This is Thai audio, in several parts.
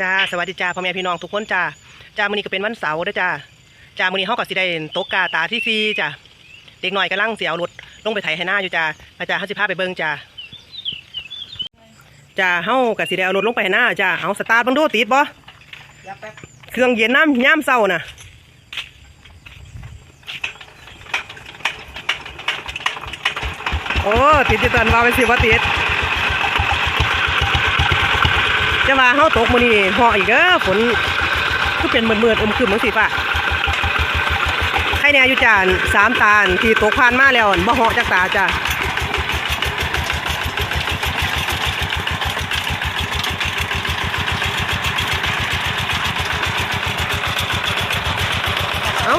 จ้าสวัสดีจ้าพ่อแม่พี่น้องทุกคนจ้าจ้ามื้อนี้ก็เป็นวันเสาร์เด้อจ้าจ้ามื้อนี้เฮาก็สิได้ตกกาตาที่ซีจ้าเด็กหน้อยกำลังเสิเอารถลงไปไถให้หน้าอยู่จ้าอาจารย์เฮาสิพาไปเบิ่งจ้าจ้าเฮาก็สิได้เอารถลงไปให้หน้าจ้าเอาสตาร์ทเบิ่งดูติดบ่เครื่องเย็นน้ำยามเช้าน่ะโอ้ติดติดตันวาไปสิว่าติด จะมาเฮาตกมื้อนี้เหออีกเด้อฝนคือเป็นมืดๆอึมครึมจังซี่ป่ะใครแน่อยู่จานสามตาลที่ตกผ่านมาแล้วบ่หาะจักตาจ้ะเอ้า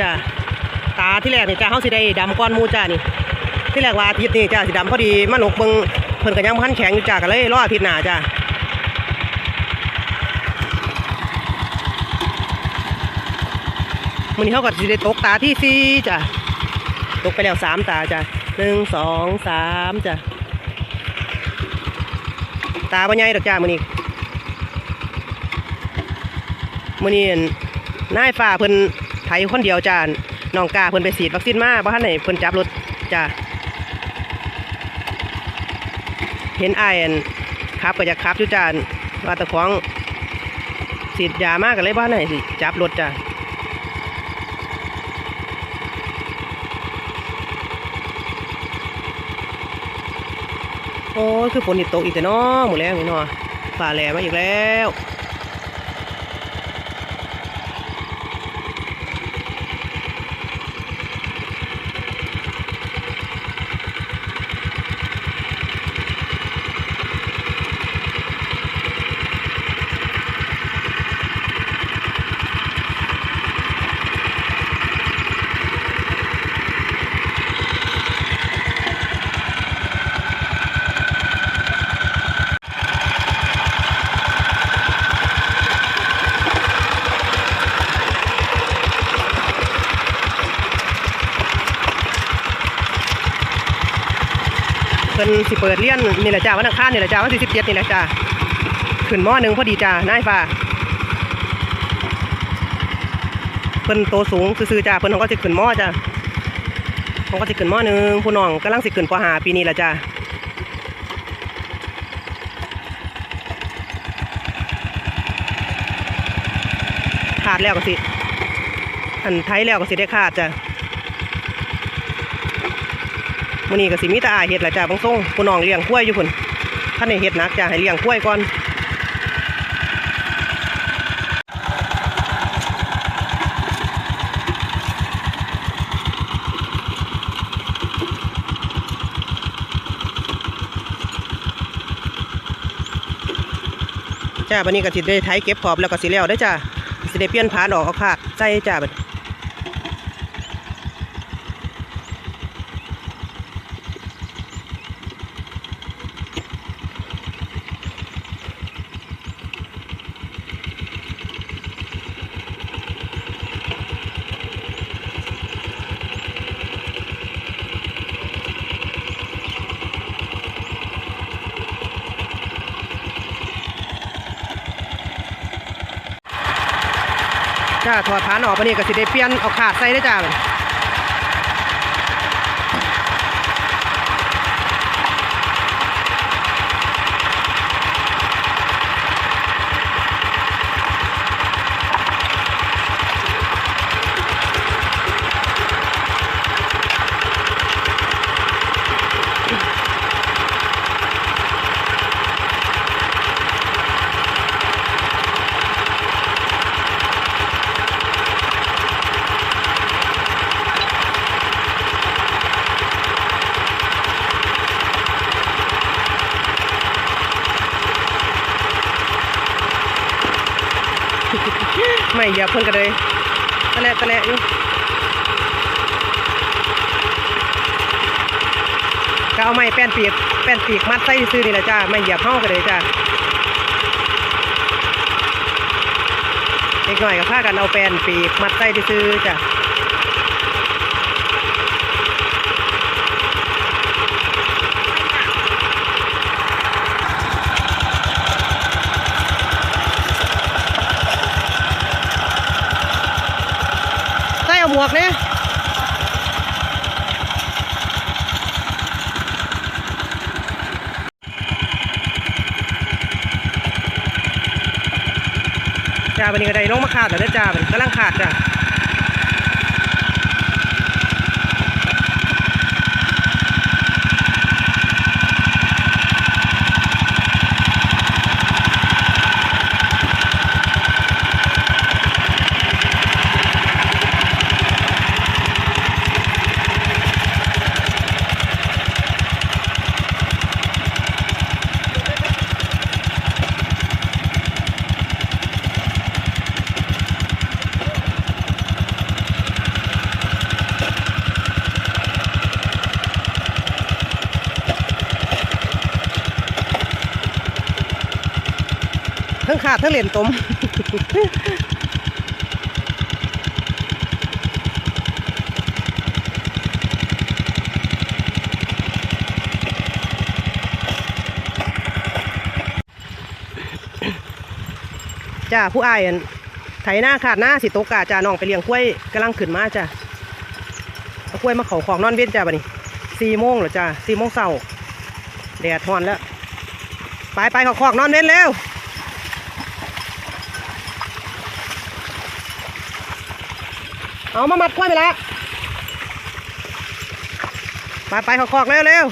จ้ะ ตาที่แรกนี่จ้าเฮาสิได้ดำก้อนมูจ้านี่ ที่แรกว่าอาทิตย์นี้จ้าสิดำพอดีมาหกเบิงเพิ่นก็ยังบ่ทันแข็งอยู่จ้าก็เลยรออาทิตย์หน้าจ้ามื้อนี้เฮาก็สิได้ตกตาที่สี่จ้าตกไปแล้วสามตาจ้าหนึ่งสองสามจ้าตาบ่ใหญ่ดอกจ้ามื้อนี้มื้อนี้อั่นนายฟ้าเพิ่นไถคนเดียวจ้า น้องกาเพิ่นไปฉีดวัคซีนมาบ่ทันไหนเพิ่นจับรถจ้าเห็นไอ้ายอั่นขับก็อยากขับอยู่จ้าว่าแตะของฉีดยามากกันเลยบ่ทันไหนสิจับรถจ้าโอ้ยคือฝนนี่ตกอีกแต่น้อหมดแล้วนี่นาะฝ่าแหลมาอีกแล้ว พิ่นสิเปิดเรียนนี่แหละจ้าวันอังคารนี่แหละจ้าวันที่สิบเจ็ดนี่แหละจ้าขึ้นมอหนึ่งพอดีจ้านายฟ้าเพิ่นโตสูงซื่อๆจ้าเพิ่นเขาก็สิขึ้นมอจ้าเขาก็สิขึ้นมอหนึ่งผู้น้องกำลังสิขึ้นปหาปีนี้แหละจ้าขาดแล้วก็สิอันไทยแล้วก็สิได้ขาดจ้า มื้อนี้ก็สิมีต่อาเฮ็ดแหละจ้าบางส่งผู้น้องเลี้ยงกล้วยอยู่พุ่นท่านให้เฮ็ดนักจ้าให้เลี้ยงกล้วยก่อนจ้าบัดนี้ก็สิได้ไถเก็บขอบแล้วก็สิแล้วได้จ้าสิได้เปลี่ยนผานออกเอาขาดใส่จ้าบัด จ้าถอดผานออกไปนี่ก็สิได้เปลี่ยนเอาขาดใส่ได้จ้าบัดไม่ เหยียบเพิ่นกันเลยตะและตะและอยู่ก็เอาไม้แป้นปีกแป้นปีกมัดใส่ซื้อนี่แหละจ้าไม่เหยียบเฮากันเลยจ้าเด็กหน่อยก็พากันเอาแป้นปีกมัดใส่ซื้อจ้า วกเนี่ยจ้าวันนี้ก็ได้ลงมาขาดแล้วจ้ามันกำลังขาดจ้าาดทั้งเหรียญตมจ้าผู้อายไถหน้าขาดหน้าสิโตกาจ้าน้องไปเลี้ยงกล้วยกำลังขึ้นมาจ้าเอากล้วยมาเขาของนอนเว้นจ้าบัดนี้สี่โมงเหรอจ้าสี่โมงเช้าแดดฮอนแล้ว ไปไปเขาขอกนอนเว้นเร็ว เอามามัดกล้วยไปละไปไปขาขอกเร็วเร็ว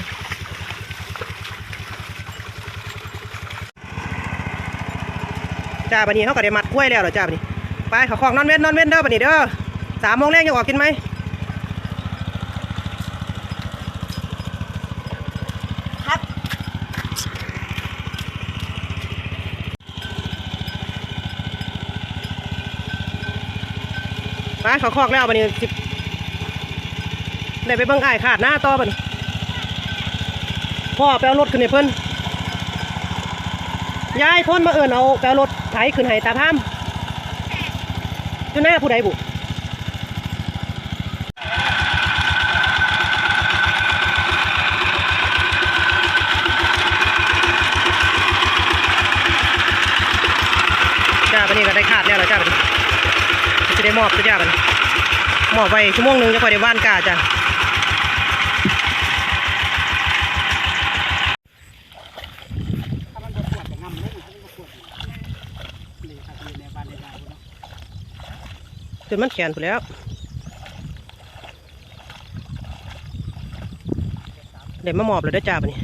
จ้าบันนี้เขาก็ได้มัดกล้วยแล้วเหรอจ้าบันนี้ไปขาขอกนอนเว้นนอนเว้นเด้อบันนี้เด้อสามโมงแรกยังออกกินไหม เขาคอกแล้วบันนี้สิได้ไปบังอ้ายขาดหน้าต่อบันนี้พ่อแปลรถขึ้นให้เพื่อนยายคนมาเอิญเอาแปลรถไถขึ้นให้ตาพามอยู่หน้าผู้ใดบุ จ้าบันนี้ก็ได้ขาดแล้วเหรอจ้าบันนี้ จะได้มอบจ้าจ้าบันมอบไปชั่วโมงหนึ่งจะคอยได้ว่านกาจ้าถ้ามันบ่ปวดจะงำเลยมันบ่ปวดนี่ครับอยู่ในบ้านในดาวเนาะจนมันแขนไปแล้วเดี๋ยวมามอบเลยเด้จ้าบันนี้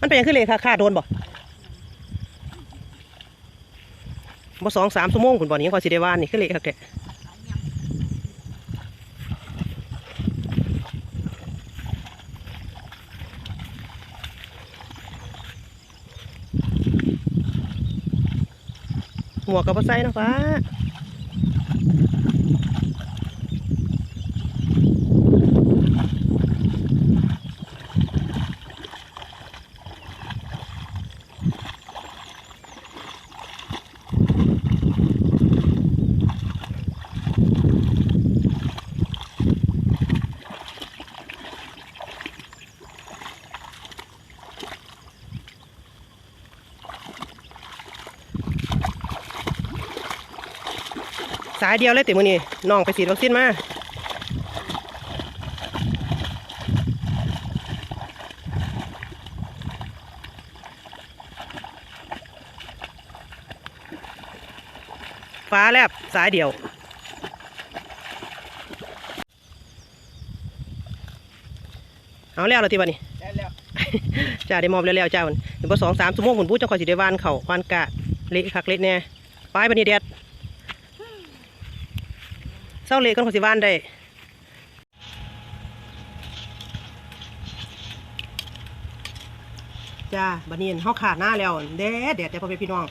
มันเป็นยังขึ้นเลยค่ะค่าโดนบ่ บ่สองสามชั่วโมงคุณบ่นี้ก็สิได้ว่านนี่คือเลยครับแกหมวกกับบ่ใส่เนะฟ้าายเดียวเลยติมื้อนี้น้องไปฉีดวัคซีนมาฟ้าแลบสายเดียวเอาแล้วเหราทีวันนี้ได้แล้วจ้าได้มอบแล้วๆจ้าวันเดี๋ยวพอสองสามชั่วโมงคุณผู้จังคอยสิได้วานเขาวานกะเละคักเละแน่ไปบันนี้เด็ดเศร้าเละกันขอยสิวานได้จ้าบันนี้เขาขาดหน้าแล้วแดดแดดแต่พอเป็นพี่น้อง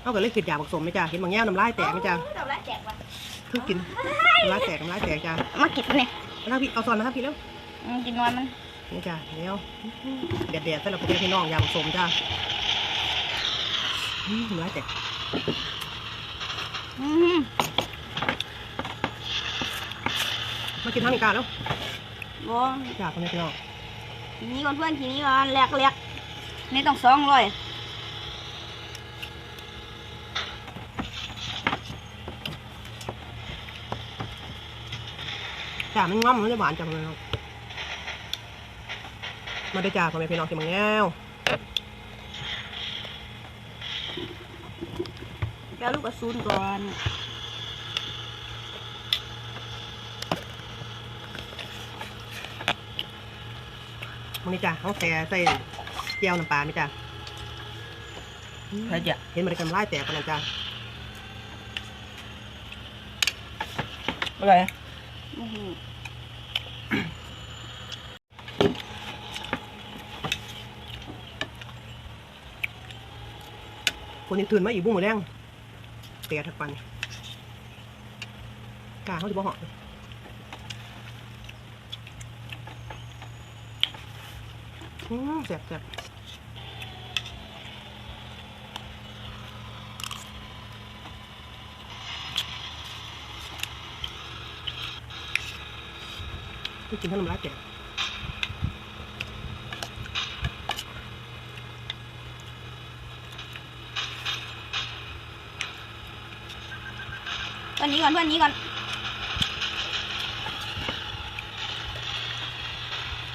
เขาก็เลยขึ้นอยากผสมไหมจ้าเห็นบางแง่วน้ำลายแตกไหมจ้าเราละแจกว่ะทุกกินน้ำลายแตกน้ำลายแตกจ้ามากินเนี่ยมาทางพี่เอาซอนมาทางพี่แล้วอืมกินน้อยมันนี่จ้าเดี๋ยวแดดแดดๆสำหรับพวกพี่น้องอยากผสมจ้าอืมน้ำลายแตกอืม มากินทางนี้กาแล้วบอจ้าพ่อแม่พี่น้องทีนี้ก่อนเพื่อนทีนี้ก่อนแหลกแหลกนี่ต้องสองร้อยจ้ามันง่อมมันจะหวานจังเลยครับมาได้จ้าพ่อแม่พี่น้องที่มังแง้วแปลลูกกระสุนก่อน มันนี่จ้ะเขาแซ่ใส่เจียวน้ำปลาไหมจ้ะใช่จ้ะเห็นมันกำไล่แตกกันแล้วจ้ะอะไรอื้อหือคนยังตื่นมาอีกบุ้งหมดแรงแตกทักปันกล้าเขาจะบ่เหาะอืม แซ่บแซ่บไม่กินขนมร้ายแตกเพื่อนนี้ก่อนเพื่อนนี้ก่อน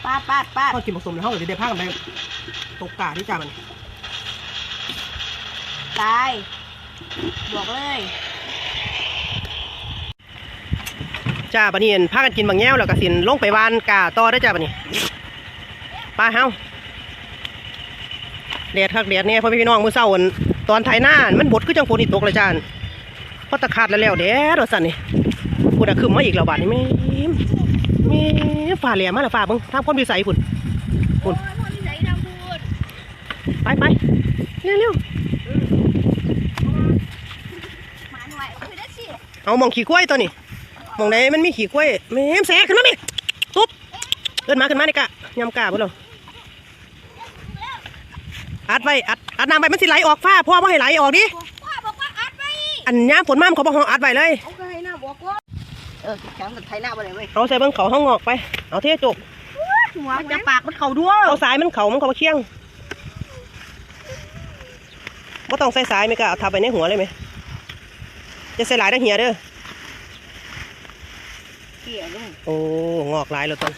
ปาดปาดปาดเขากินผสมแล้วเขาก็จะได้พากันไปตกกาที่จ้ามันตายบอกเลยจ้าบันนี้เห็นพากันกินบางแง่วแล้วก็สินลงไปวานกาต่อได้อจ้าบันนี้ไปเฮาแดดคักแดดเนี่ยพ่อพี่น้องมื้อเช้าอั่นตอนไถหน้ามันบดคือจังฝนอีตกเลยจ้าเพราะตะขาดแล้วแล้วแดดว่าซั่นนี่พูดอะขึ้นมาอีกแล้วบาดนี้แม่มแม่ฟ้าแหลมมาแล้วฟ้าเบิ่งทางคนวิสัยพุ่นโอ้ยพ่อที่ไหนทำพูดไปไปเร็วเร็วหมาหน่วยคือได้สิเอามองขี่กล้วยตัวนี้มองไหนมันมีขี่กล้วยแม่มแสขึ้นมาแม่ตุ๊บเกินมาขึ้นมานี่กะยำกาบ่ล่ะอัดไว้อัดอัดน้ำไปมันสิไหลออกฟ้าพ่อว่าให้ไหลออกดิพ่อบอกว่าอัดไว้อันย้ำฝนมามันเขาบอกห้องอัดไว้เลย เอาก็ให้หน้าบอกว่าเออแข็งมันไทยหน้าไปเลยเว้ยเอาใส่เบิ้งเขาห้องงอกไป เอาเทจกหัวมันจะปากมันเข่าด้วยเอาสายมันเขามันเขามาเคียงบ่ต้องใส่สายไหมกะเอาทับไปในหัวเลยไหมจะใส่หลายดังเหียเด้อเกี่ยวลูกโอ้งอกหลายแล้วต้น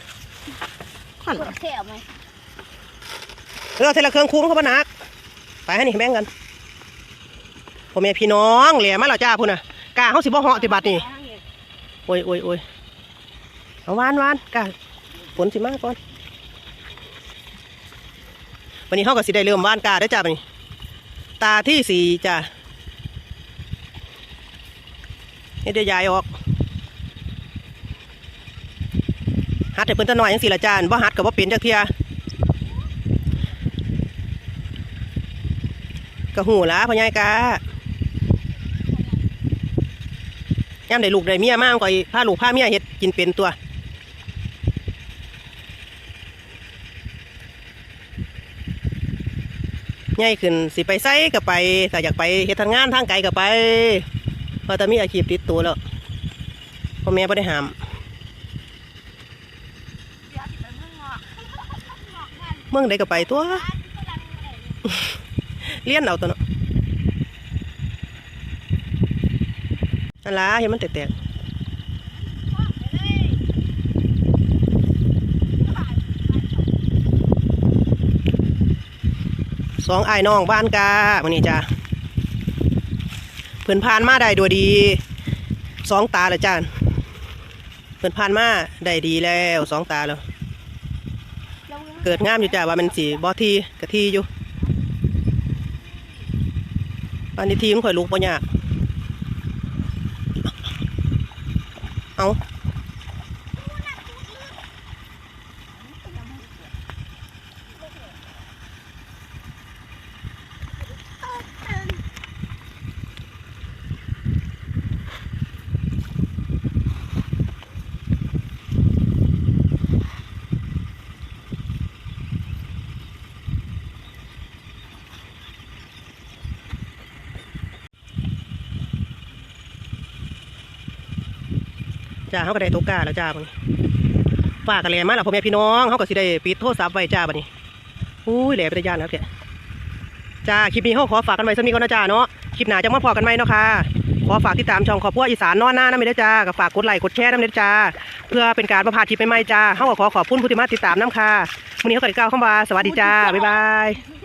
ขันเท่ไหมเออเทละเครื่องคุ้มเขาบนักไปให้นี่แบ่งกันพ่อแม่พี่น้องเหลี่ยมาแล้วจ้าพุ่นน่ะกาเขาสิบ่เหาะติบัดนี่ โอ้ยโอ้ยโอ้ยเอาวานวานกะฝนสิมากก่อนวันนี้เขาก็สิได้เริ่มว่านกาได้จ้าบัดนี้ตาที่สี่จ้านี่เดี๋ยวยายออกหัดให้เพิ่นตะหน่อยจังสี่ละจานบ่หัดกับบ่เป็นจักเทียก็หูละพ่อใหญ่กา ย่ำได้ลูกได้เมียมากก็พาลูกพาเมียเฮ็ดกินเป็นตัวใหญ่ขึ้นสิไปไสก็ไปถ้าอยากไปเฮ็ดทำงงานทางไกลก็ไปเพราะแต่มีอาชีพติดตัวแล้วพ่อแม่บ่ได้ห้ามเมืองใดก็ไปตัวเลี้ยนเอาตัวเนาะ นั่นล่ะเห็นมันแตกๆสองไอ้ายน้องบ้านกาวันนี้จ้าเพื่อนพานมาได้ด้วยดีสองตาละจ้าเพื่อนพานมาได้ดีแล้วสองตาแล้ว เกิดงามอยู่จ้าว่ามันสีบอทีกะทีอยู่ปานนี้ทีมข่อยลูกปะยาก เจ้าเขาก็ได้ตกกาแล้วจ้าบัดนี้ฝากกันแหลมาแล้วพ่อแม่พี่น้องเขาก็สิได้ปิดโทรศัพท์ไว้จ้าบัดนี้อุ้ยแหลไปได้ยานครับแกจ้าคลิปนี้เขาขอฝากกันไว้สักนิดก่อนนะจ้าเนาะคลิปหน้าจะมาพอกันไหมเนาะค่ะขอฝากติดตามช่องขอพัวอีสานนอนหน้านะไม่ได้จ้าก็ฝากกดไลค์กดแชร์น้ำเด้จ้า เพื่อเป็นการประพาดคลิปใหม่ๆจ้าเขาก็ขอขอบคุณผู้ที่มาติดตามน้ำค่ะวันนี้เขาก็ได้กล่าวคำว่าสวัสดีจ้าบ๊ายบาย